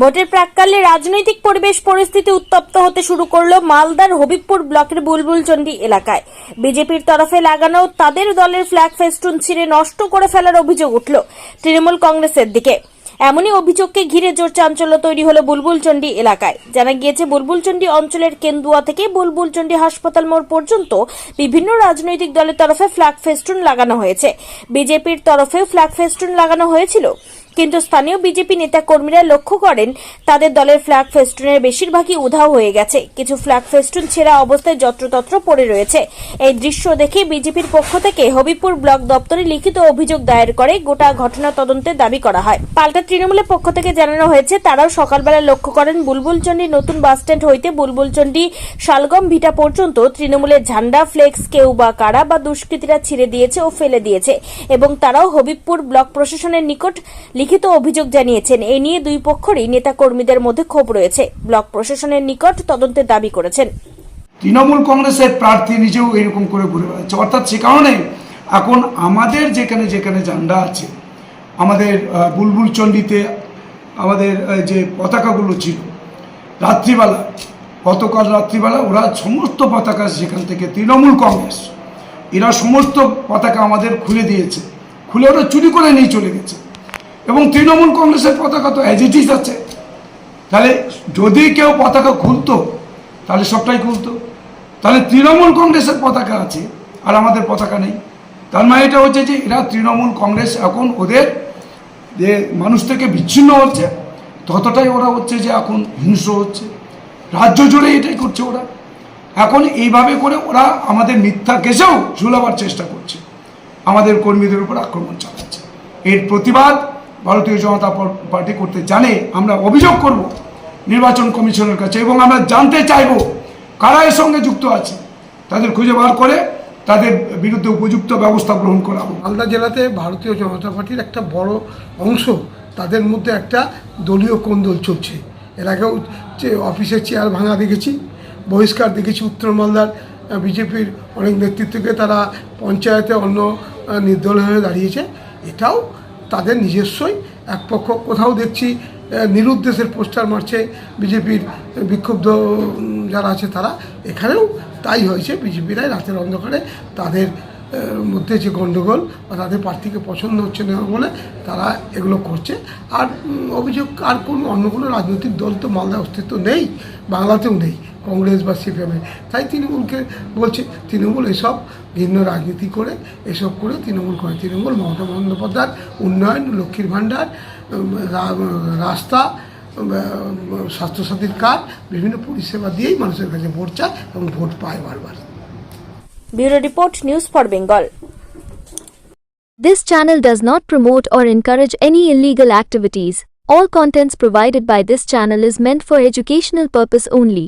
ভোটের প্রাককালে রাজনৈতিক পরিবেশ পরিস্থিতি উত্তপ্ত হতে শুরু করল মালদার হবিবপুর ব্লকের বুলবুলচন্ডী এলাকায়। বিজেপির তরফে লাগানো তাদের দলের ফ্ল্যাগ ফেস্টুন ছিঁড়ে নষ্ট করে ফেলার অভিযোগ উঠল তৃণমূল কংগ্রেসের দিকে। এমনই অভিযোগকে ঘিরে জোর চাঞ্চল্য তৈরি হলো বুলবুলচন্ডী এলাকায়। জানা গিয়েছে বুলবুলচন্ডী অঞ্চলের কেন্দুয়া থেকে বুলবুলচন্ডী হাসপাতাল মোড় পর্যন্ত বিভিন্ন রাজনৈতিক দলের তরফে ফ্ল্যাগ ফেস্টুন লাগানো হয়েছে। বিজেপির তরফে ফ্ল্যাগ ফেস্টুন লাগানো হয়েছিল। কিন্তু স্থানীয় বিজেপি নেতা কর্মীরা লক্ষ্য করেন, তাদের দলের ফ্ল্যাগ ফেস্টুনের বেশিরভাগই উধাও হয়ে গেছে। কিছু ফ্ল্যাগ ফেস্টুন ছেঁড়া অবস্থায় যত্রতত্র পড়ে রয়েছে। এই দৃশ্য দেখে বিজেপির পক্ষ থেকে হবিপুর ব্লক দপ্তরে লিখিত অভিযোগ দায়ের করে গোটা ঘটনা তদন্তের দাবি করা হয়। পাল্টা তৃণমূলের পক্ষ থেকে জানানো হয়েছে, তারাও সকালবেলা লক্ষ্য করেন বুলবুলচন্ডী নতুন বাসস্ট্যান্ড হইতে বুলবুলচন্ডী শালগম ভিটা পর্যন্ত তৃণমূলের ঝান্ডা, ফ্লেক্স, কেউ বা কারা বা দুষ্কৃতীরা ছিঁড়ে দিয়েছে ও ফেলে দিয়েছে এবং তারাও হবিবপুর ব্লক প্রশাসনের নিকট লিখিত অভিযোগ জানিয়েছেন। এ নিয়ে দুই পক্ষেরই নেতা কর্মীদের মধ্যে ক্ষোভ রয়েছে। ব্লক প্রশাসনের নিকট তদন্তের দাবি করেছেন। তৃণমূল কংগ্রেসের প্রার্থী নিজেও এরকম করে ঘুরে বেড়াচ্ছে। অর্থাৎ সে কারণে এখন আমাদের যেখানে যেখানে ঝান্ডা আছে, আমাদের বুলবুল চণ্ডীতে আমাদের যে পতাকাগুলো ছিল, রাত্রিবেলা, গতকাল রাত্রিবেলা ওরা সমস্ত পতাকা সেখান থেকে তৃণমূল কংগ্রেস, এরা সমস্ত পতাকা আমাদের খুলে দিয়েছে। খুলে ওরা চুরি করে নিয়ে চলে গেছে। এবং তৃণমূল কংগ্রেসের পতাকা তো অ্যাজ ইট ইজ আছে। তাহলে যদি কেউ পতাকা খুলতো, তাহলে সবটাই খুলতো। তাহলে তৃণমূল কংগ্রেসের পতাকা আছে, আর আমাদের পতাকা নেই। তার মানে এটা হচ্ছে যে এরা তৃণমূল কংগ্রেস এখন ওদের যে মানুষ থেকে বিচ্ছিন্ন হচ্ছে, ততটাই ওরা হচ্ছে যে এখন হিংস্র হচ্ছে। রাজ্য জুড়ে এটাই করছে ওরা। এখন এইভাবে করে ওরা আমাদের মিথ্যা কেসেও ঝুলাবার চেষ্টা করছে। আমাদের কর্মীদের উপর আক্রমণ চালাচ্ছে। এর প্রতিবাদ ভারতীয় জনতা পার্টি করতে জানে, আমরা অভিযোগ করব নির্বাচন কমিশনের কাছে এবং আমরা জানতে চাইব কারা এর সঙ্গে যুক্ত আছে। তাদের খুঁজে বার করে তাদের বিরুদ্ধে উপযুক্ত ব্যবস্থা গ্রহণ করা হোক। মালদা জেলাতে ভারতীয় জনতা পার্টির একটা বড় অংশ, তাদের মধ্যে একটা দলীয় কোন্দল চলছে। এর আগেও অফিসের চেয়ার ভাঙা দেখেছি, বহিষ্কার দেখেছি উত্তর মালদার বিজেপির অনেক নেতৃত্বকে তারা পঞ্চায়েতে অন্য নির্দল হয়ে দাঁড়িয়েছে। এটাও তাদের নিজস্বই এক পক্ষ। কোথাও দেখছি নিরুদ্দেশের পোস্টার মারছে বিজেপির বিক্ষুব্ধ যারা আছে তারা। এখানেও তাই হয়েছে, বিজেপিরাই রাতের অন্ধকারে তাদের মধ্যে যে গণ্ডগোল বা তাদের প্রার্থীকে পছন্দ হচ্ছে না বলে তারা এগুলো করছে। আর অভিযোগ, আর কোনো, অন্য কোনো রাজনৈতিক দল তো মালদা অস্তিত্ব নেই, বাংলাতেও নেই। কংগ্রেস বা সিপিএমে তাই তৃণমূলকে বলছে, তৃণমূল এসব ভিন্ন রাজনীতি করে, এসব করে তৃণমূল করে তৃণমূল মমতা বন্দ্যোপাধ্যায়, উন্নয়ন, লক্ষ্মীর ভাণ্ডার রাস্তা স্বাস্থ্যসাথীর কার্ড, বিভিন্ন পরিষেবা দিয়েই মানুষের কাছে ভোট চায় এবং ভোট পায় বারবার bureau report, news for Bengal This channel does not promote or encourage any illegal activities. All contents provided by this channel is meant for educational purpose only.